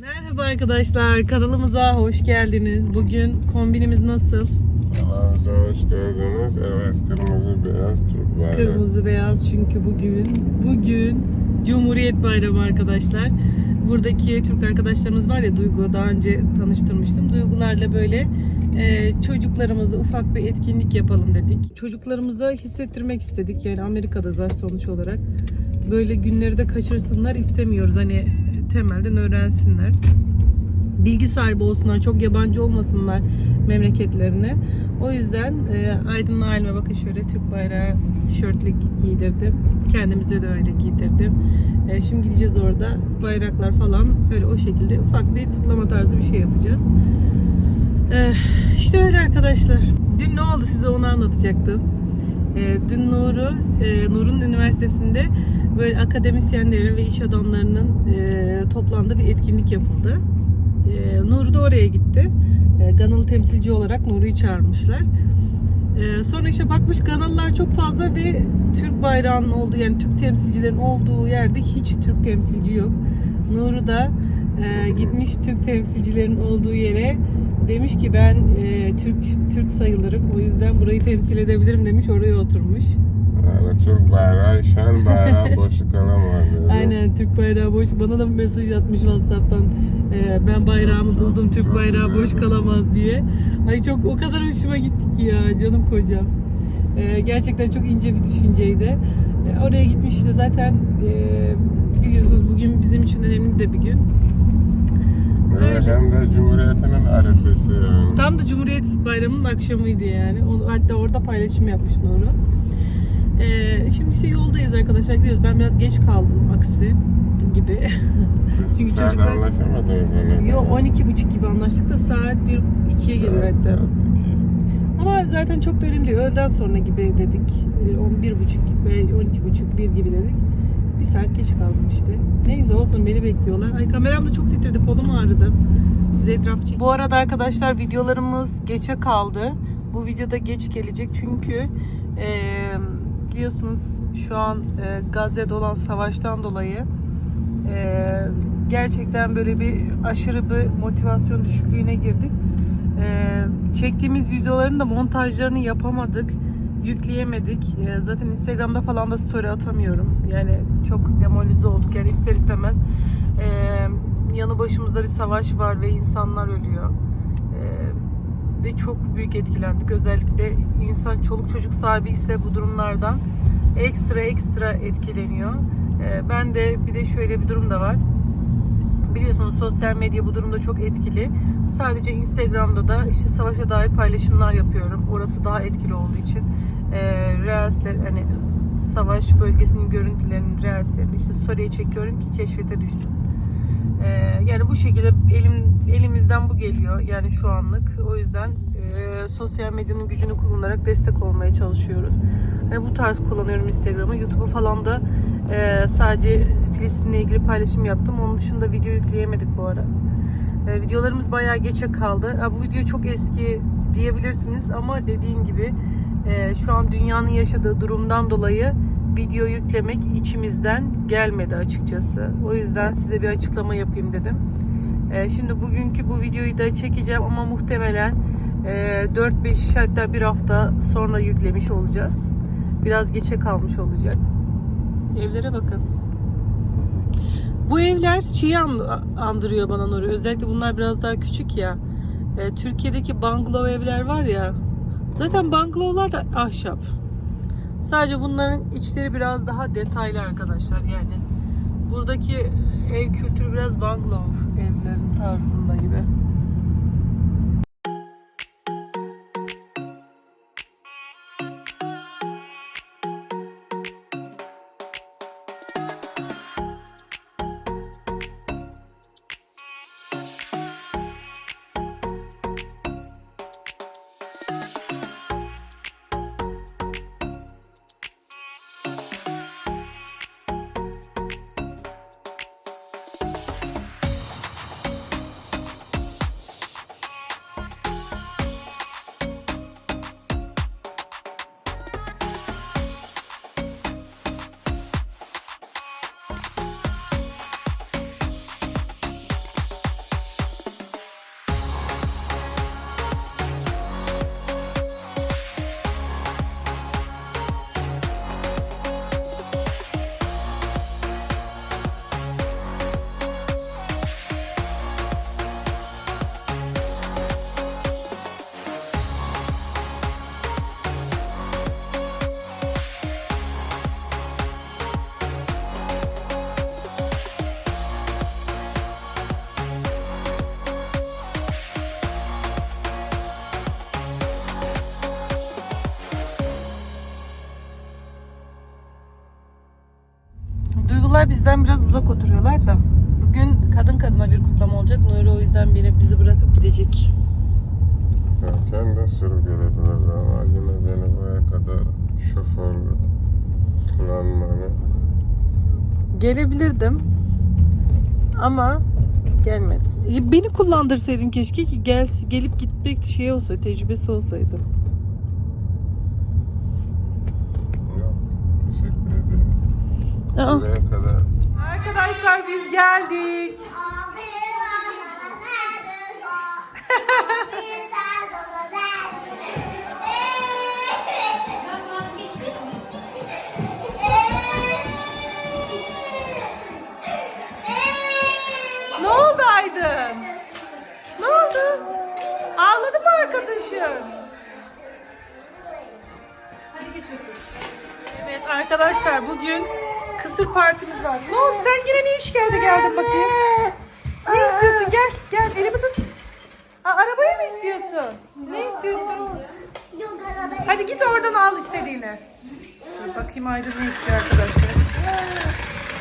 Merhaba arkadaşlar, kanalımıza hoş geldiniz. Bugün kombinimiz nasıl? Kanalımıza hoş geldiniz. Evet, kırmızı beyaz Türk bayrağı. Kırmızı beyaz çünkü bugün bugün Cumhuriyet Bayramı arkadaşlar. Buradaki Türk arkadaşlarımız var ya Duygu daha önce tanıştırmıştım. Duygularla böyle e, çocuklarımıza ufak bir etkinlik yapalım dedik. Çocuklarımıza hissettirmek istedik. Yani Amerika'da sonuç olarak. Böyle günleri de kaçırsınlar istemiyoruz. Hani temelden öğrensinler. Bilgi sahibi olsunlar. Çok yabancı olmasınlar memleketlerine. O yüzden e, Aydın'la halime bakın şöyle Türk bayrağı tişörtlü giydirdim. Kendimize de öyle giydirdim. E, şimdi gideceğiz orada. Bayraklar falan öyle o şekilde ufak bir kutlama tarzı bir şey yapacağız. E, işte öyle arkadaşlar. Dün ne oldu size onu anlatacaktım. E, dün Nur'u, e, Nur'un üniversitesinde böyle akademisyenlerin ve iş adamlarının e, toplandığı bir etkinlik yapıldı. E, Nur da oraya gitti. E, Ganalı temsilci olarak Nur'u çağırmışlar. E, sonra işte bakmış Ganalılar çok fazla ve Türk bayrağının olduğu yani Türk temsilcilerin olduğu yerde hiç Türk temsilci yok. Nur'u da e, gitmiş Türk temsilcilerin olduğu yere demiş ki ben e, Türk Türk sayılırım o yüzden burayı temsil edebilirim demiş oraya oturmuş. Yani Türk bayrağı, şen bayrağı boşluk kalamaz dedi. Aynen Türk bayrağı boş. Bana da bir mesaj atmış WhatsApp'tan. Ee, ben bayrağımı Çok, buldum. çok, Türk çok bayrağı güzel. boş kalamaz diye. Ay çok o kadar hoşuma gitti ki ya canım kocam. Ee, gerçekten çok ince bir düşünceydi. Ee, oraya gitmiş işte zaten e, biliyorsunuz bugün bizim için önemli de bir gün. Ve öyle. hem de Cumhuriyeti'nin arifesi yani. Tam da Cumhuriyet Bayramı'nın akşamıydı yani. Onu, hatta orada paylaşım yapmış Nuru. Ee, şimdi işte yoldayız arkadaşlar gidiyoruz. Ben biraz geç kaldım aksi gibi. Çünkü saat çocuklar- anlaşamadınız mı? Yo 12.30 gibi anlaştık da saat 1 2'ye geliyor hatta. Ama zaten çok da önemli değil. Öğleden sonra gibi dedik. Ee, 11.30 gibi, 12.30 1 gibi dedik. Bir saat geç kaldım işte. Neyse olsun beni bekliyorlar. Ay kameram da çok titredi. Kolum ağrıdı. Size etraf çek. Bu arada arkadaşlar videolarımız geçe kaldı. Bu videoda geç gelecek çünkü e, biliyorsunuz şu an e, Gazze'de olan savaştan dolayı e, gerçekten böyle bir aşırı bir motivasyon düşüklüğüne girdik. E, çektiğimiz videoların da montajlarını yapamadık. Yükleyemedik. E, zaten Instagram'da falan da story atamıyorum. Yani çok demolize olduk. Yani ister istemez e, yanı başımızda bir savaş var ve insanlar ölüyor. Ve çok büyük etkilendik. Özellikle insan çoluk çocuk sahibi ise bu durumlardan ekstra ekstra etkileniyor. E, ben de bir de şöyle bir durum da var. Biliyorsunuz sosyal medya bu durumda çok etkili. Sadece Instagram'da da işte savaşa dair paylaşımlar yapıyorum. Orası daha etkili olduğu için. E, Reels'ler hani savaş bölgesinin görüntülerini, Reels'lerini işte story'e çekiyorum ki keşfete düşsün. E, yani bu şekilde elim elimizden bu geliyor yani şu anlık. O yüzden e, sosyal medyanın gücünü kullanarak destek olmaya çalışıyoruz. Hani bu tarz kullanıyorum Instagram'ı. YouTube'u falan da e, sadece Filistin'le ilgili paylaşım yaptım. Onun dışında video yükleyemedik bu ara. E, videolarımız bayağı geçe kaldı. Ha, bu video çok eski diyebilirsiniz ama dediğim gibi e, şu an dünyanın yaşadığı durumdan dolayı video yüklemek içimizden gelmedi açıkçası. O yüzden size bir açıklama yapayım dedim. E, şimdi bugünkü bu videoyu da çekeceğim ama muhtemelen e, 4-5 hatta bir hafta sonra yüklemiş olacağız. Biraz geçe kalmış olacak. Evlere bakın. Bu evler şeyi and- andırıyor bana Nuri. Özellikle bunlar biraz daha küçük ya. E, Türkiye'deki bungalow evler var ya. Zaten bungalowlar da ahşap. Sadece bunların içleri biraz daha detaylı arkadaşlar yani. Buradaki ev kültürü biraz bungalow evlerin tarzında gibi. Ablalar bizden biraz uzak oturuyorlar da. Bugün kadın kadına bir kutlama olacak. Nuri o yüzden beni bizi bırakıp gidecek. Erken de sürü gelebilirdi ama yine beni buraya kadar şoförlük kullanmanı Gelebilirdim. Ama gelmedim. E, Beni kullandırsaydın keşke ki gel, gelip gitmek şey olsa, tecrübesi olsaydı. Aa. Buraya kadar Arkadaşlar biz geldik. Ne oldu Aydın? Ne oldu? Ağladı mı arkadaşın? Evet arkadaşlar bugün kısır partimiz var. Ne oldu? Sen yine ne iş geldi geldin bakayım? Ne istiyorsun? Gel gel elimi tut. Aa, arabayı mı istiyorsun? Ne istiyorsun? Hadi git oradan al istediğini. Dur bakayım Aydın ne istiyor arkadaşlar.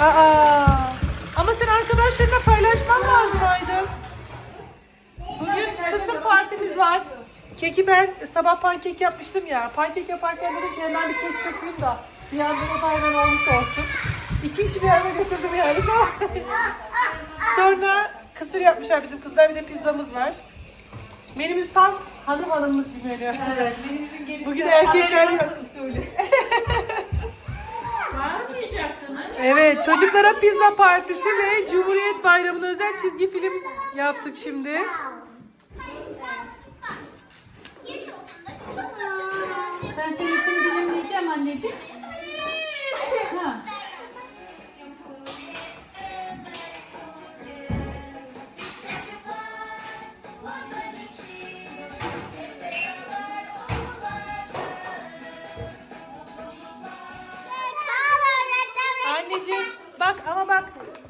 Aa, ama sen arkadaşlarına paylaşman lazım Aydın. Bugün kısım partimiz var. Keki ben sabah pankek yapmıştım ya. Pankek yaparken dedim ki hemen bir kek çakayım da bir yandan da hemen olmuş olsun. İki işi bir arada götürdüm yani. Sonra kısır yapmışlar bizim kızlar. Bir de pizzamız var. Menümüz tam hanım hanımlık bir menü. Evet, menümüzün gerisi Bugün erkekler usulü. Evet çocuklara pizza partisi ve Cumhuriyet Bayramı'na özel çizgi film yaptık şimdi. Ben senin için dilimleyeceğim anneciğim.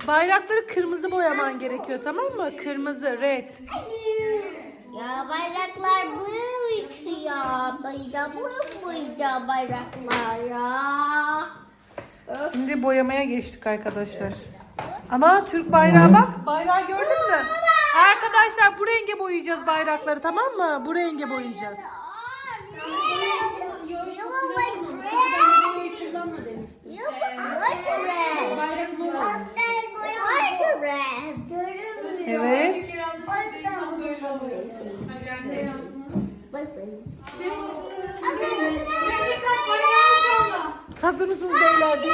Bayrakları kırmızı boyaman gerekiyor tamam mı? Kırmızı, red. Ya bayraklar blue ya. Bayrak blue boyayacağım bayraklar ya. Şimdi boyamaya geçtik arkadaşlar. Ama Türk bayrağı bak. Bayrağı gördün mü? Arkadaşlar bu renge boyayacağız bayrakları tamam mı? Bu renge boyayacağız. Yok çok güzel olmamış. Ben boyayı kullanma demiştim. Bayrak mor olmuş. Evet. Hazır mısınız beyler diye.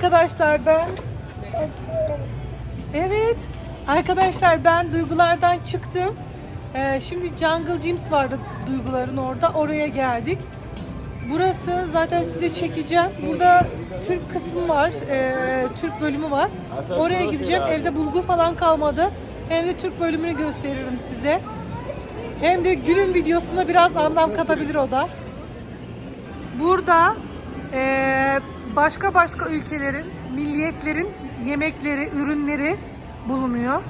Arkadaşlar ben Evet. Arkadaşlar ben duygulardan çıktım. Ee, şimdi Jungle Gyms vardı duyguların orada. Oraya geldik. Burası zaten size çekeceğim. Burada Türk kısmı var. ee, Türk bölümü var. Oraya gideceğim. Evde bulgur falan kalmadı. Hem de Türk bölümünü gösteririm size. Hem de günün videosuna biraz anlam katabilir o da. Burada eee, başka başka ülkelerin, milliyetlerin yemekleri, ürünleri bulunuyor.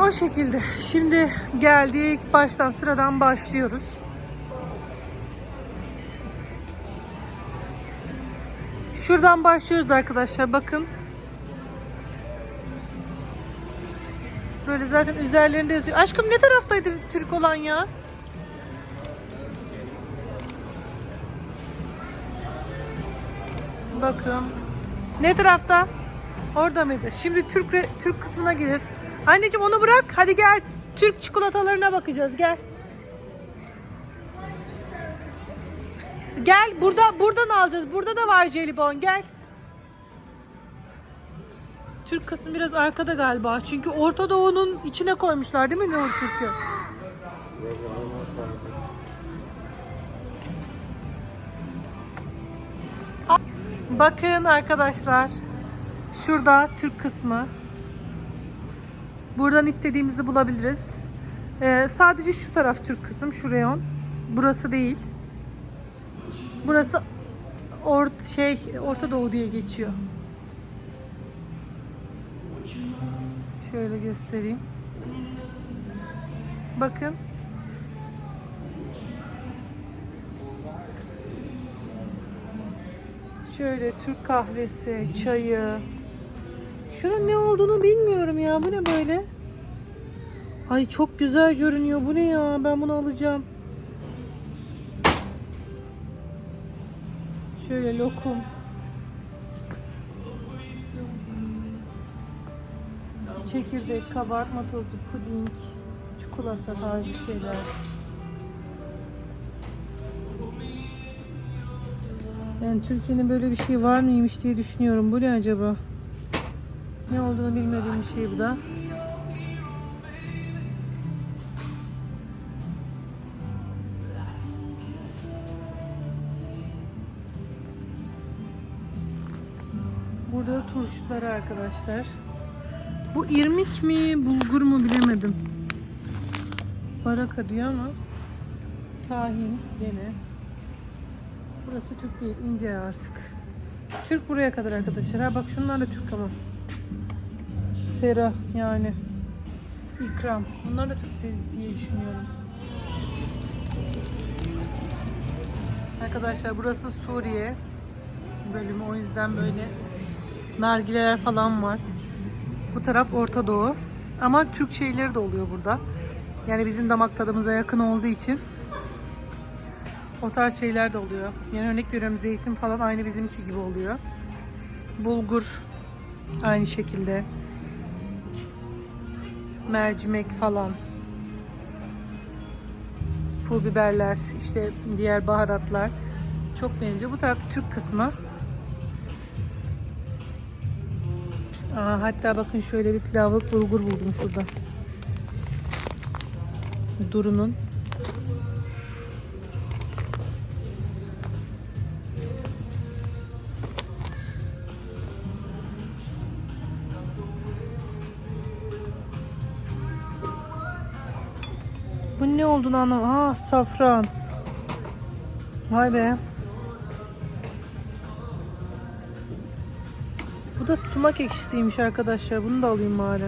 O şekilde. Şimdi geldik. Baştan sıradan başlıyoruz. Şuradan başlıyoruz arkadaşlar. Bakın. Böyle zaten üzerlerinde yazıyor. Aşkım ne taraftaydı Türk olan ya? Bakın. Ne tarafta? Orada mıydı? Şimdi Türk Türk kısmına gireriz. Anneciğim onu bırak. Hadi gel. Türk çikolatalarına bakacağız. Gel. Gel burada buradan alacağız. Burada da var jelibon. Gel. Türk kısmı biraz arkada galiba. Çünkü Orta Doğu'nun içine koymuşlar değil mi Nur Türk'ü? Bakın arkadaşlar. Şurada Türk kısmı. Buradan istediğimizi bulabiliriz. Ee, sadece şu taraf Türk kısım. Şu reyon. Burası değil. Burası Ort şey Orta Doğu diye geçiyor. Şöyle göstereyim. Bakın. Şöyle Türk kahvesi, çayı. Şunun ne olduğunu bilmiyorum ya. Bu ne böyle? Ay çok güzel görünüyor. Bu ne ya? Ben bunu alacağım. Şöyle lokum. Çekirdek, kabartma tozu, puding, çikolata tarzı şeyler. Yani Türkiye'nin böyle bir şey var mıymış diye düşünüyorum. Bu ne acaba? Ne olduğunu bilmediğim bir şey bu da. Burada turşular arkadaşlar. Bu irmik mi, bulgur mu bilemedim. Baraka diyor ama tahin gene. Burası Türk değil, India artık. Türk buraya kadar arkadaşlar. Ha bak şunlar da Türk ama. Sera yani. İkram. Bunlar da Türk değil diye düşünüyorum. Arkadaşlar burası Suriye bölümü o yüzden böyle nargileler falan var. Bu taraf Orta Doğu. Ama Türk şeyleri de oluyor burada. Yani bizim damak tadımıza yakın olduğu için o tarz şeyler de oluyor. Yani örnek veriyorum zeytin falan aynı bizimki gibi oluyor. Bulgur aynı şekilde. Mercimek falan. Pul biberler, işte diğer baharatlar çok benziyor. Bu tarafta Türk kısmı. Aa, hatta bakın şöyle bir pilavlık bulgur buldum şurada. Duru'nun. Olduğunu anlamadım. Aa safran. Vay be. Bu da sumak ekşisiymiş arkadaşlar. Bunu da alayım bari.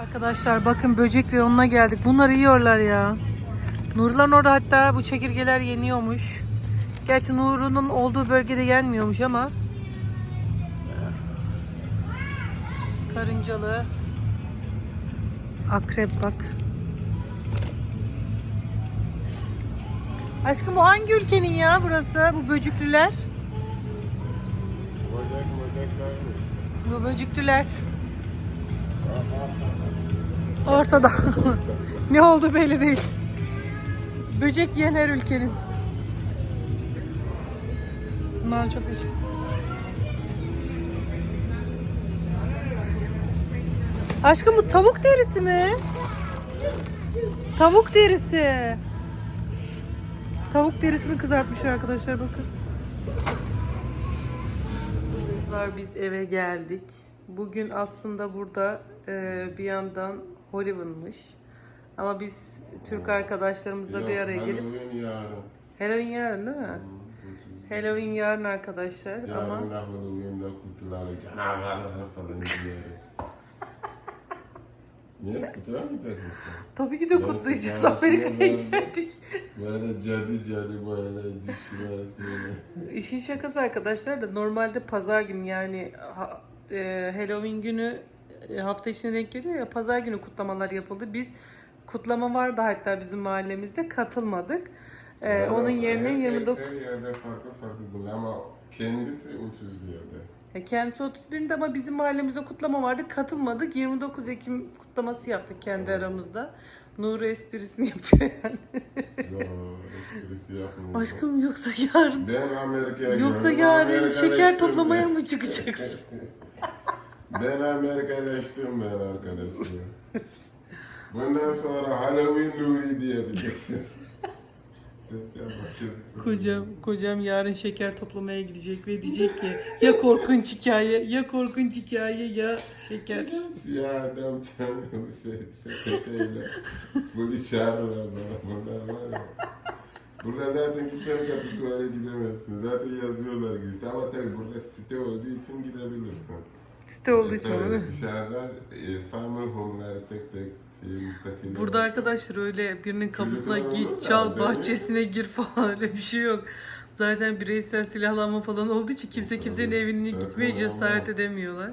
Arkadaşlar bakın böcek reyonuna geldik. Bunları yiyorlar ya. Nurlan orada hatta bu çekirgeler yeniyormuş. Gerçi Nur'un olduğu bölgede yenmiyormuş ama karıncalı akrep bak. Aşkım bu hangi ülkenin ya burası? Bu böcüklüler. Bu böcüklüler. Ortada. ne oldu belli değil. Böcek yiyen her ülkenin. Bunlar çok değişik. Aşkım bu tavuk derisi mi? Tavuk derisi. Tavuk derisini kızartmış arkadaşlar bakın. Kızlar biz eve geldik. Bugün aslında burada e, bir yandan Hollywood'muş. Ama biz Türk arkadaşlarımızla bir araya gelip Halloween yarın. Halloween yarın değil mi? Halloween yarın arkadaşlar ama Yarın Halloween'de kutularla canavarlar falan. Niye? Kutlamayacak mısın? tabii ki de Yarısı kutlayacağız. canavar, Amerika'ya yarısı- geldik. Böyle cadı cadı böyle şöyle. İşin şakası arkadaşlar da normalde pazar günü yani ha- e, Halloween günü e, hafta içine denk geliyor ya pazar günü kutlamalar yapıldı. Biz kutlama vardı hatta bizim mahallemizde katılmadık. E, onun yerine Her- 29 Her yerde farklı farklı buluyor ama kendisi 31 yerde. E, Kendisi 31'inde ama bizim mahallemizde kutlama vardı. Katılmadık. 29 Ekim kutlaması yaptık kendi aramızda. Nuri esprisini yapıyor yani. Yo, esprisi yapmıyorum. Aşkım yoksa yarın Ben Amerika'ya yoksa yarın şeker toplamaya mı çıkacaksın? Ben Amerika'leştim ben arkadaşım. Bundan sonra Halloween Louis diyebilirsin. Kocam, kocam yarın şeker toplamaya gidecek ve diyecek ki ya korkunç hikaye, ya korkunç hikaye ya şeker. Siyah adam tanrım se- sepeteyle bunu çağırırlar bana. Bunlar var ya. Burada zaten kimsenin kapısı var gidemezsin. Zaten yazıyorlar girişte ama tabii burada site olduğu için gidebilirsin. Site olduğu E, için değil mi? Dışarıda e, farmer home'lar tek tek şey. Burada arkadaşlar öyle birinin kapısına git, çal, bahçesine gir falan öyle bir şey yok. Zaten bireysel silahlanma falan olduğu için kimse kimsenin evine gitmeye cesaret edemiyorlar.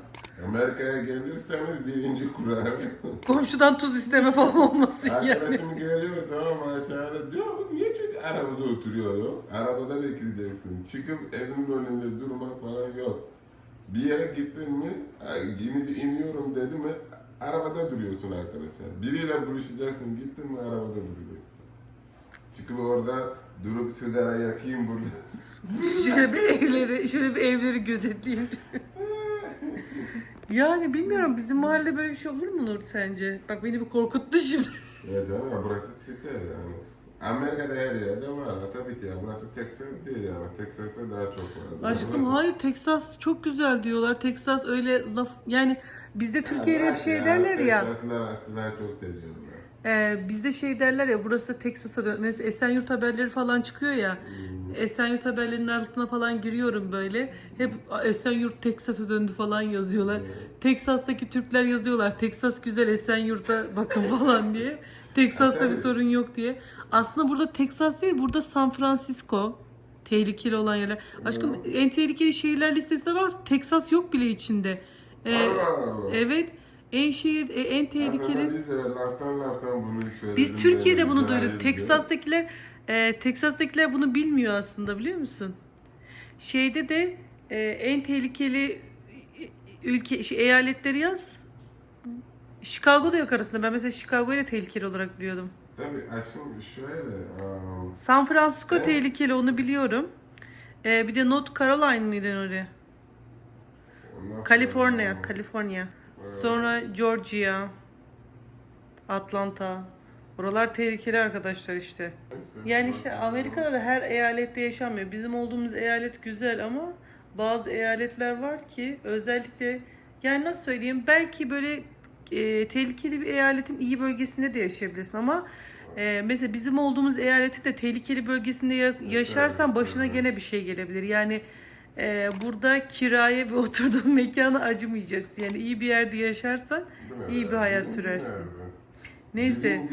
Amerika'ya gelirseniz birinci kural. Komşudan tuz isteme falan olmasın yani. Arkadaşım geliyor tamam aşağıda diyor "Bu niye çocuk arabada oturuyor yok? Arabada bekleyeceksin. Çıkıp evin önünde durmak falan yok. Bir yere gittin mi, in- iniyorum dedi mi arabada duruyorsun arkadaşlar. Biriyle buluşacaksın gittin mi arabada duracaksın. Çıkıp orada durup sigara yakayım burada. Şöyle bir evleri, şöyle bir evleri gözetleyeyim. yani bilmiyorum bizim mahallede böyle bir şey olur mu Nur sence? Bak beni bir korkuttu şimdi. Ya canım ya burası site yani. Amerika'da her yerde var. Ha, Tabii ki ya burası Texas değil yani. Texas'ta daha çok var. Aşkım hayır Texas çok güzel diyorlar. Texas öyle laf yani bizde Türkiye'de bir şey derler ya. Texaslılar aslında çok seviyorlar. e, bizde şey derler ya burası da Texas'a dön. Mesela Esenyurt haberleri falan çıkıyor ya. Esenyurt haberlerinin altına falan giriyorum böyle. Hep Esenyurt Texas'a döndü falan yazıyorlar. Texas'taki Türkler yazıyorlar. Texas güzel Esenyurt'a bakın falan diye. Texas'ta bir sorun yok diye. Aslında burada Texas değil burada San Francisco. Tehlikeli olan yerler. Aşkım en tehlikeli şehirler listesine bak. Texas yok bile içinde. Ee, Allah Allah. evet. En şehir e, en tehlikeli. Aslında biz de laftan laftan bunu söyledim. Biz Türkiye'de bunu duyduk. Texas'takiler e, Texas'takiler bunu bilmiyor aslında biliyor musun? Şeyde de e, en tehlikeli ülke şey, eyaletleri yaz. Chicago'da yok arasında. Ben mesela Chicago'yu da tehlikeli olarak biliyordum. Tabii aşkım şöyle. um, San Francisco Evet. tehlikeli onu biliyorum. E, bir de North Carolina mıydı oraya? ondan California, sonra- California. Sonra Georgia, Atlanta. Oralar tehlikeli arkadaşlar işte. Yani işte Amerika'da da her eyalette yaşanmıyor. Bizim olduğumuz eyalet güzel ama bazı eyaletler var ki özellikle yani nasıl söyleyeyim belki böyle e, tehlikeli bir eyaletin iyi bölgesinde de yaşayabilirsin ama e, mesela bizim olduğumuz eyaleti de tehlikeli bölgesinde ya- yaşarsan başına gene bir şey gelebilir. Yani e, burada kiraya ve oturduğun mekana acımayacaksın. Yani iyi bir yerde yaşarsan iyi bir hayat sürersin. Neyse.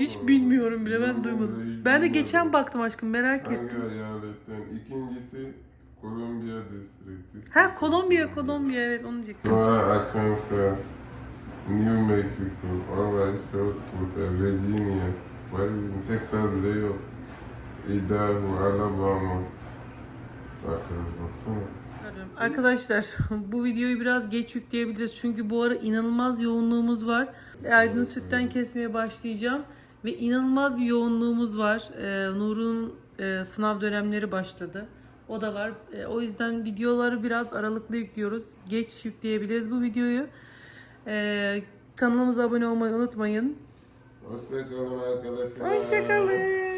Hiç bilmiyorum bile ben duymadım. Ben de geçen baktım aşkım merak Hangi ettim. eyaletten? İkincisi Kolombiya District. Ha Kolombiya Kolombiya evet onu diyecektim. Sonra Arkansas, New Mexico, alright, South Dakota, Virginia, Washington, Texas bile yok. Idaho, Alabama. Bakıyoruz baksana. Arkadaşlar bu videoyu biraz geç yükleyebiliriz çünkü bu ara inanılmaz yoğunluğumuz var. Aydın sütten kesmeye başlayacağım ve inanılmaz bir yoğunluğumuz var. Ee, Nur'un e, sınav dönemleri başladı. O da var. E, o yüzden videoları biraz aralıklı yüklüyoruz. Geç yükleyebiliriz bu videoyu. E, kanalımıza abone olmayı unutmayın. Hoşçakalın arkadaşlar. Hoşçakalın.